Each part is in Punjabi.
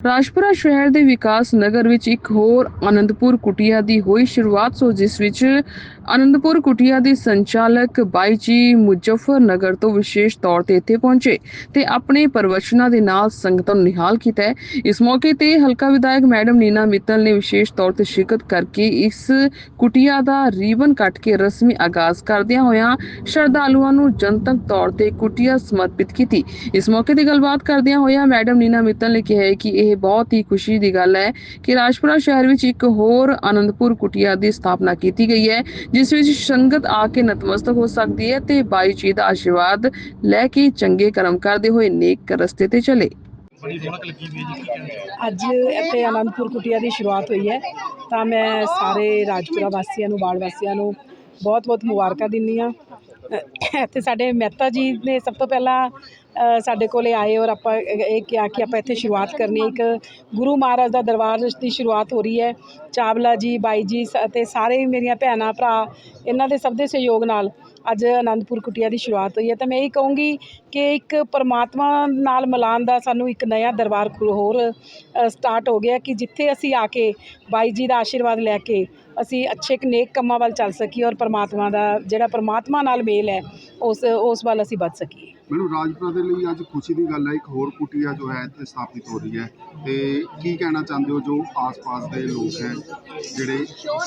ਰਾਜਪੁਰਾ ਸ਼ਹਿਰ ਦੇ ਵਿਕਾਸ ਨਗਰ ਵਿੱਚ ਇੱਕ ਹੋਰ ਆਨੰਦਪੁਰ ਕੁਟਿਆ ਦੀ ਹੋਈ ਸ਼ੁਰੂਆਤ ਸੋ ਜਿਸ ਵਿੱਚ ਅਨੰਦਪੁਰ ਕੁਟੀਆ ਦੇ ਸੰਚਾਲਕ ਬਾਈ ਜੀ ਮੁਜ਼ੱਫਰ ਨਗਰ ਤੋਂ ਵਿਸ਼ੇਸ਼ ਤੌਰ ਤੇ ਇੱਥੇ ਪਹੁੰਚੇ ਤੇ ਆਪਣੇ ਪ੍ਰਵਚਨਾਂ ਦੇ ਨਾਲ ਸੰਗਤਾਂ ਨੂੰ ਨਿਹਾਲ ਕੀਤਾ ਇਸ ਮੌਕੇ ਤੇ ਹਲਕਾ ਵਿਧਾਇਕ ਮੈਡਮ ਨੀਨਾ ਮਿੱਤਲ ਨੇ ਵਿਸ਼ੇਸ਼ ਤੌਰ ਤੇ ਸ਼ਿਰਕਤ ਕਰਕੇ ਇਸ ਕੁਟੀਆ ਦਾ ਰੀਬਨ ਕੱਟ ਕੇ ਰਸਮੀ ਆਗਾਜ਼ ਕਰਦਿਆਂ ਹੋਇਆਂ ਸ਼ਰਧਾਲੂਆਂ ਨੂੰ ਜਨਤਕ ਤੌਰ ਤੇ ਕੁਟੀਆ ਸਮਰਪਿਤ ਕੀਤੀ। ਇਸ ਮੌਕੇ ਤੇ ਗੱਲਬਾਤ ਕਰਦਿਆਂ ਹੋਇਆਂ ਮੈਡਮ ਨੀਨਾ ਮਿੱਤਲ ਨੇ ਕਿਹਾ ਕਿ ਇਹ ਬਹੁਤ ਹੀ ਖੁਸ਼ੀ ਦੀ ਗੱਲ ਹੈ ਕਿ ਰਾਜਪੁਰਾ ਸ਼ਹਿਰ ਵਿੱਚ ਇੱਕ ਹੋਰ ਆਨੰਦਪੁਰ ਕੁਟੀਆ ਦੀ ਸਥਾਪਨਾ ਕੀਤੀ ਗਈ ਹੈ ਜਿਸ ਵਿੱਚ ਸੰਗਤ ਆ ਕੇ ਨਤਮਸਤਕ ਹੋ ਸਕਦੀ ਹੈ ਤੇ ਬਾਈ ਜੀ ਦਾ ਆਸ਼ੀਰਵਾਦ ਲੈ ਕੇ ਚੰਗੇ ਕਰਮ ਕਰਦੇ ਹੋਏ ਨੇਕ ਰਸਤੇ ਤੇ ਚੱਲੇ? ਅੱਜ ਇੱਥੇ ਆਨੰਦਪੁਰ ਕੁਟੀਆ ਦੀ ਸ਼ੁਰੂਆਤ ਹੋਈ ਹੈ। ਤਾਂ ਮੈਂ ਸਾਰੇ ਰਾਜਪੁਰਾ ਵਾਸੀਆਂ ਨੂੰ ਬਾੜ ਵਾਸੀਆਂ ਨੂੰ ਬਹੁਤ ਬਹੁਤ ਮੁਬਾਰਕਾਂ ਦਿੰਦੀ ਹਾਂ। ਇੱਥੇ ਸਾਡੇ ਮਹਿਤਾ ਜੀ ਨੇ ਸਭ ਤੋਂ ਪਹਿਲਾਂ ਸਾਡੇ ਕੋਲੇ ਆਏ ਔਰ ਆਪਾਂ ਇਹ ਕਿਹਾ ਕਿ ਆਪਾਂ ਇੱਥੇ ਸ਼ੁਰੂਆਤ ਕਰਨੀ ਇੱਕ ਗੁਰੂ ਮਹਾਰਾਜ ਦਾ ਦਰਬਾਰ ਦੀ ਸ਼ੁਰੂਆਤ ਹੋ ਰਹੀ ਹੈ। ਚਾਵਲਾ ਜੀ, ਬਾਈ ਜੀ ਸ- ਅਤੇ ਸਾਰੇ ਮੇਰੀਆਂ ਭੈਣਾਂ, ਭਰਾ, ਇਹਨਾਂ ਦੇ ਸਭ ਦੇ ਸਹਿਯੋਗ ਨਾਲ ਅੱਜ ਆਨੰਦਪੁਰ ਕੁਟੀਆ ਦੀ ਸ਼ੁਰੂਆਤ ਹੋਈ ਹੈ। ਤਾਂ ਮੈਂ ਇਹ ਕਹੂੰਗੀ ਕਿ ਇੱਕ ਪਰਮਾਤਮਾ ਨਾਲ ਮਿਲਾਨ ਦਾ ਸਾਨੂੰ ਇੱਕ ਨਵਾਂ ਦਰਬਾਰ ਖੁ- ਹੋਰ ਸਟਾਰਟ ਹੋ ਗਿਆ ਕਿ ਜਿੱਥੇ ਅਸੀਂ ਆ ਕੇ ਬਾਈ ਜੀ ਦਾ ਆਸ਼ੀਰਵਾਦ ਲੈ ਕੇ ਅਸੀਂ ਅੱਛੇ ਨੇਕ ਕੰਮਾਂ ਵੱਲ ਚੱਲ ਸਕੀਏ ਔਰ ਪਰਮਾਤਮਾ ਦਾ ਜਿਹੜਾ ਪਰਮਾਤਮਾ ਨਾਲ ਮੇਲ ਹੈ, ਉਸ ਉਸ ਵੱਲ ਅਸੀਂ ਵੱਧ ਸਕੀਏ। ਮੈਨੂੰ ਰਾਜਪੁਰਾ ਦੇ ਲਈ ਅੱਜ ਖੁਸ਼ੀ ਦੀ ਗੱਲ ਹੈ ਇੱਕ ਹੋਰ ਕੁਟੀਆ ਜੋ ਹੈ ਇੱਥੇ ਸਥਾਪਿਤ ਹੋ ਰਹੀ ਹੈ। ਤੇ ਕੀ ਕਹਿਣਾ ਚਾਹੁੰਦੇ ਹੋ ਜੋ ਆਸ-ਪਾਸ ਦੇ ਲੋਕ ਹੈ, ਜਿਹੜੇ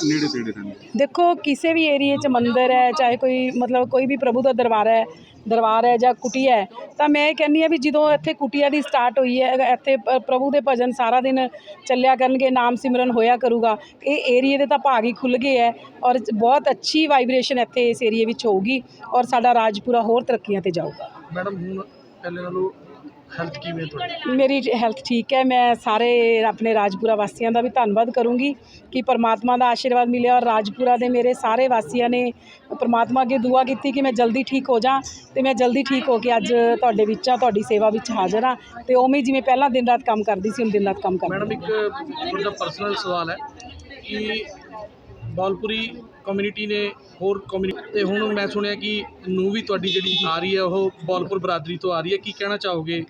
ਨੇੜੇ ਤੇੜੇ ਰਹਿੰਦੇ? ਦੇਖੋ, ਕਿਸੇ ਵੀ ਏਰੀਏ 'ਚ ਮੰਦਿਰ ਹੈ, ਚਾਹੇ ਕੋਈ ਮਤਲਬ ਕੋਈ ਵੀ ਪ੍ਰਭੂ ਦਾ ਦਰਬਾਰ ਹੈ ਦਰਬਾਰ ਹੈ ਜਾਂ ਕੁਟੀਆ ਹੈ, ਤਾਂ ਮੈਂ ਇਹ ਕਹਿੰਦੀ ਆ ਵੀ ਜਦੋਂ ਇੱਥੇ ਕੁਟੀਆ ਦੀ ਸਟਾਰਟ ਹੋਈ ਹੈ ਇੱਥੇ ਪ- ਪ੍ਰਭੂ ਦੇ ਭਜਨ ਸਾਰਾ ਦਿਨ ਚੱਲਿਆ ਕਰਨਗੇ, ਨਾਮ ਸਿਮਰਨ ਹੋਇਆ ਕਰੂਗਾ, ਇਹ ਏਰੀਏ ਦੇ ਤਾਂ ਭਾਗ ਹੀ ਖੁੱਲ ਗਏ ਹੈ ਔਰ ਬਹੁਤ ਅੱਛੀ ਵਾਈਬ੍ਰੇਸ਼ਨ ਇੱਥੇ ਇਸ ਏਰੀਏ ਵਿੱਚ ਹੋਊਗੀ ਔਰ ਸਾਡਾ ਰਾਜਪੁਰਾ ਹੋਰ ਤਰੱਕੀਆਂ ਤੇ ਜਾਊਗਾ। ਮੈਡਮ, ਹੁਣ ਪਹਿਲੇ ਨਾਲੋਂ ਹੈਲਥ ਕਿਵੇਂ ਤੁਹਾਡੀ? ਮੇਰੀ ਹੈਲਥ ਠੀਕ ਹੈ ਮੈਂ ਸਾਰੇ ਆਪਣੇ ਰਾਜਪੁਰਾ ਵਾਸੀਆਂ ਦਾ ਵੀ ਧੰਨਵਾਦ ਕਰੂੰਗੀ ਕਿ ਪਰਮਾਤਮਾ ਦਾ ਆਸ਼ੀਰਵਾਦ ਮਿਲਿਆ ਔਰ ਰਾਜਪੁਰਾ ਦੇ ਮੇਰੇ ਸਾਰੇ ਵਾਸੀਆਂ ਨੇ ਪਰਮਾਤਮਾ ਅੱਗੇ ਦੁਆ ਕੀਤੀ ਕਿ ਮੈਂ ਜਲਦੀ ਠੀਕ ਹੋ ਜਾ ਤੇ ਮੈਂ ਜਲਦੀ ਠੀਕ ਹੋ ਕੇ ਅੱਜ ਤੁਹਾਡੇ ਵਿੱਚ ਆ ਤੁਹਾਡੀ ਸੇਵਾ ਵਿੱਚ ਹਾਜ਼ਰ ਹਾਂ ਤੇ ਉਵੇਂ ਜਿਵੇਂ ਪਹਿਲਾਂ ਦਿਨ ਰਾਤ ਕੰਮ ਕਰਦੀ ਸੀ ਹੁਣ ਦਿਨ ਰਾਤ ਕੰਮ ਕਰਦੀ ਮੈਡਮ ਇੱਕ ਤੁਹਾਡਾ ਪਰਸਨਲ ਸਵਾਲ ਹੈ ਕਿ ਬੌਲਪੁਰੀ ਕਮਿਊਨਿਟੀ ਨੇ ਹੋਰ ਕਮਿਊਨਿਟੀ ਤੇ ਹੁਣ ਮੈਂ ਸੁਣਿਆ ਕਿ ਨੂੰ ਵੀ ਤੁਹਾਡੀ ਜਿਹੜੀ ਆ ਰਹੀ ਹੈ ਉਹ ਬੌਲਪੁਰ ਬਰਾਦਰੀ ਤੋਂ ਆ ਰਹੀ ਹੈ ਕੀ ਕਹਿਣਾ ਚਾਹੋਗੇ?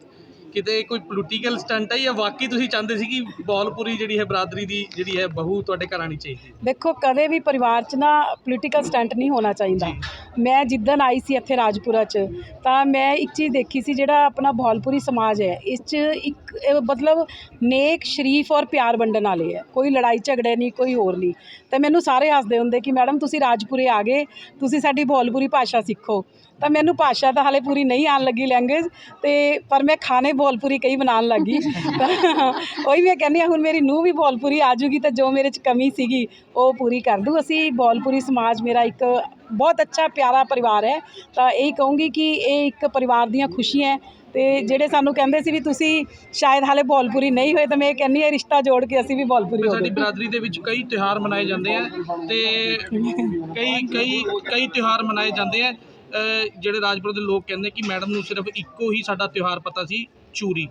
ਕਿਤੇ ਕੋਈ ਪੋਲੀਟੀਕਲ ਸਟੰਟ ਹੈ ਜਾਂ ਵਾਕਈ ਤੁਸੀਂ ਚਾਹੁੰਦੇ ਸੀ ਕਿ ਬੌਲਪੁਰੀ ਜਿਹੜੀ ਹੈ ਬਰਾਦਰੀ ਦੀ ਜਿਹੜੀ ਹੈ ਬਹੂ ਤੁਹਾਡੇ ਘਰ ਆਣੀ ਚਾਹੀਦੀ ਦੇਖੋ ਕਦੇ ਵੀ ਪਰਿਵਾਰ 'ਚ ਨਾ ਪੋਲੀਟੀਕਲ ਸਟੰਟ ਨਹੀਂ ਹੋਣਾ ਚਾਹੀਦਾ। ਮੈਂ ਜਿੱਦਣ ਆਈ ਸੀ ਇੱਥੇ ਰਾਜਪੁਰਾ 'ਚ ਤਾਂ ਮੈਂ ਇੱਕ ਚੀਜ਼ ਦੇਖੀ ਸੀ ਜਿਹੜਾ ਆਪਣਾ ਭੌਲਪੁਰੀ ਸਮਾਜ ਹੈ ਇਸ 'ਚ ਇੱਕ ਮਤਲਬ ਨੇਕ ਸ਼ਰੀਫ ਔਰ ਪਿਆਰ ਵੰਡਣ ਵਾਲੇ ਹੈ। ਕੋਈ ਲੜਾਈ ਝਗੜੇ ਨਹੀਂ ਕੋਈ ਹੋਰ ਨਹੀਂ। ਤੇ ਮੈਨੂੰ ਸਾਰੇ ਹੱਸਦੇ ਹੁੰਦੇ ਕਿ ਮੈਡਮ ਤੁਸੀਂ ਰਾਜਪੁਰੇ ਆ ਗਏ ਤੁਸੀਂ ਸਾਡੀ ਭੌਲਪੁਰੀ ਭਾਸ਼ਾ ਸਿੱਖੋ। ਤਾਂ ਮੈਨੂੰ ਭਾਸ਼ਾ ਤਾਂ ਹਾਲੇ ਪੂਰੀ ਨਹੀਂ ਆਉਣ ਲੱਗੀ ਲੈਂਗੁਏਜ ਤੇ ਪਰ ਮੈਂ ਖਾਣੇ ਭੌਲਪੁਰੀ ਕਈ ਬਣਾਉਣ ਲੱਗੀ। ਉਹੀ ਮੈਂ ਕਹਿੰਦੀ ਹਾਂ ਹੁਣ ਮੇਰੀ ਨੂੰਹ ਵੀ ਭੌਲਪੁਰੀ ਆ ਜੂਗੀ ਤਾਂ ਜੋ ਮੇਰੇ 'ਚ ਕਮੀ ਸੀਗੀ ਉਹ ਪੂਰੀ ਕਰ ਦੂ ਅਸੀਂ ਭੌਲਪੁਰੀ ਸਮਾਜ ਮੇਰਾ ਇੱਕ ਬਹੁਤ ਅੱਛਾ ਪਿਆਰਾ ਪਰਿਵਾਰ ਹੈ। ਤਾਂ ਇਹ ਕਹੂੰਗੀ ਕਿ ਇਹ ਇੱਕ ਪਰਿਵਾਰ ਦੀਆਂ ਖੁਸ਼ੀਆਂ ਤੇ ਜਿਹੜੇ ਸਾਨੂੰ ਕਹਿੰਦੇ ਸੀ ਵੀ ਤੁਸੀਂ ਸ਼ਾਇਦ ਹਾਲੇ ਭੌਲਪੁਰੀ ਨਹੀਂ ਹੋਏ ਤਾਂ ਮੈਂ ਇਹ ਕਹਿੰਦੀ ਹਾਂ ਰਿਸ਼ਤਾ ਜੋੜ ਕੇ ਅਸੀਂ ਵੀ ਭੌਲਪੁਰੀ ਹੋ ਸਾਡੀ ਬਰਾਦਰੀ ਦੇ ਵਿੱਚ ਕਈ ਤਿਉਹਾਰ ਮਨਾਏ ਜਾਂਦੇ ਆ ਤੇ ਕਈ ਕਈ ਕਈ ਤਿਉਹਾਰ ਮਨਾਏ ਜਾਂਦੇ ਆ। ਜਿਹੜੇ ਰਾਜਪੁਰ ਦੇ ਲੋਕ ਕਹਿੰਦੇ ਕਿ ਮੈਡਮ ਨੂੰ ਸਿਰਫ ਇੱਕੋ ਹੀ ਸਾਡਾ ਤਿਉਹਾਰ ਪਤਾ ਸੀ ਚੂਰੀ।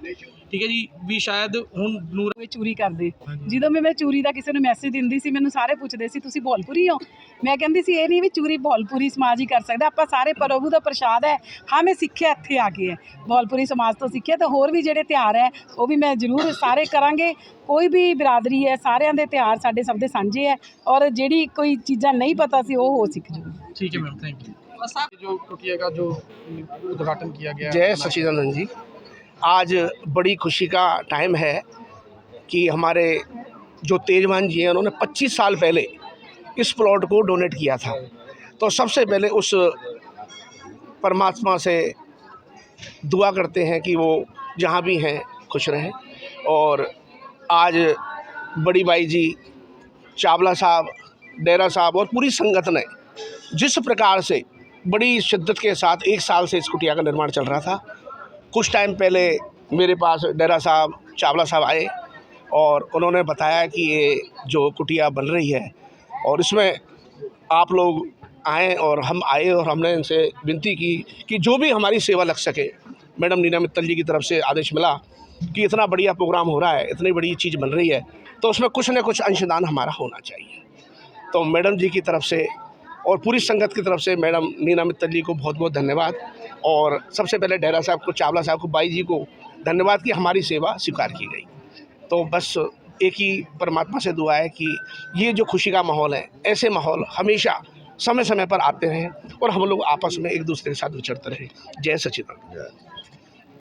ਠੀਕ ਹੈ ਜੀ? ਵੀ ਸ਼ਾਇਦ ਹੁਣ ਨੂਰ ਵਿੱਚ ਚੂਰੀ ਕਰਦੇ। ਜਦੋਂ ਮੈਂ ਮੈਂ ਚੂਰੀ ਦਾ ਕਿਸੇ ਨੂੰ ਮੈਸੇਜ ਦਿੰਦੀ ਸੀ ਮੈਨੂੰ ਸਾਰੇ ਪੁੱਛਦੇ ਸੀ ਤੁਸੀਂ ਭੋਲਪੁਰੀ ਹੋ? ਮੈਂ ਕਹਿੰਦੀ ਸੀ ਇਹ ਨਹੀਂ ਵੀ ਚੂਰੀ ਭੋਲਪੁਰੀ ਸਮਾਜ ਹੀ ਕਰ ਸਕਦਾ। ਆਪਾਂ ਸਾਰੇ ਪ੍ਰਭੂ ਦਾ ਪ੍ਰਸ਼ਾਦ ਹੈ। ਹਾਂ ਮੈਂ ਸਿੱਖਿਆ ਇੱਥੇ ਆ ਕੇ ਹੈ। ਭੋਲਪੁਰੀ ਸਮਾਜ ਤੋਂ ਸਿੱਖਿਆ ਤਾਂ ਹੋਰ ਵੀ ਜਿਹੜੇ ਤਿਹਾਰ ਹੈ ਉਹ ਵੀ ਮੈਂ ਜ਼ਰੂਰ ਸਾਰੇ ਕਰਾਂਗੇ। ਕੋਈ ਵੀ ਬਰਾਦਰੀ ਹੈ ਸਾਰਿਆਂ ਦੇ ਤਿਹਾਰ ਸਾਡੇ ਸਭ ਦੇ ਸਾਂਝੇ ਹੈ ਔਰ ਜਿਹੜੀ ਕੋਈ ਚੀਜ਼ਾਂ ਨਹੀਂ ਪਤਾ ਸੀ ਉਹ ਹੋ ਸਿੱਖ ਜੂ ਠੀਕ ਹੈ ਮੈਮ ਥੈਂਕ ਯੂ जो कुटिया का जो उद्घाटन किया गया। जय सचिदानंद जी। आज बड़ी खुशी का टाइम है कि हमारे जो तेजवान जी हैं, उन्होंने 25 साल पहले इस प्लॉट को डोनेट किया था। तो सबसे पहले उस परमात्मा से दुआ करते हैं कि वो जहाँ भी हैं, खुश रहें। और आज बड़ी बाई जी, चावला साहब, डेरा साहब और पूरी संगत ने जिस प्रकार से बड़ी शिद्दत के साथ एक साल से इस कुटिया का निर्माण चल रहा था। कुछ टाइम पहले मेरे पास डेरा साहब, चावला साहब आए और उन्होंने बताया कि ये जो कुटिया बन रही है और इसमें आप लोग आए और हम आए और हमने इनसे विनती की कि जो भी हमारी सेवा लग सके। मैडम नीना मित्तल जी की तरफ़ से आदेश मिला कि इतना बढ़िया प्रोग्राम हो रहा है, इतनी बड़ी चीज़ बन रही है तो उसमें कुछ न कुछ अंशदान हमारा होना चाहिए। तो मैडम जी की तरफ़ से और पूरी संगत की तरफ़ से मैडम नीना मित्तल जी को बहुत बहुत धन्यवाद। और सबसे पहले डेरा साहब को, चावला साहब को, बाई जी को धन्यवाद कि हमारी सेवा स्वीकार की गई। तो बस एक ही परमात्मा से दुआ है कि ये जो खुशी का माहौल है, ऐसे माहौल हमेशा समय समय पर आते रहें और हम लोग आपस में एक दूसरे के साथ विचरते रहें। जय सचिदानंद।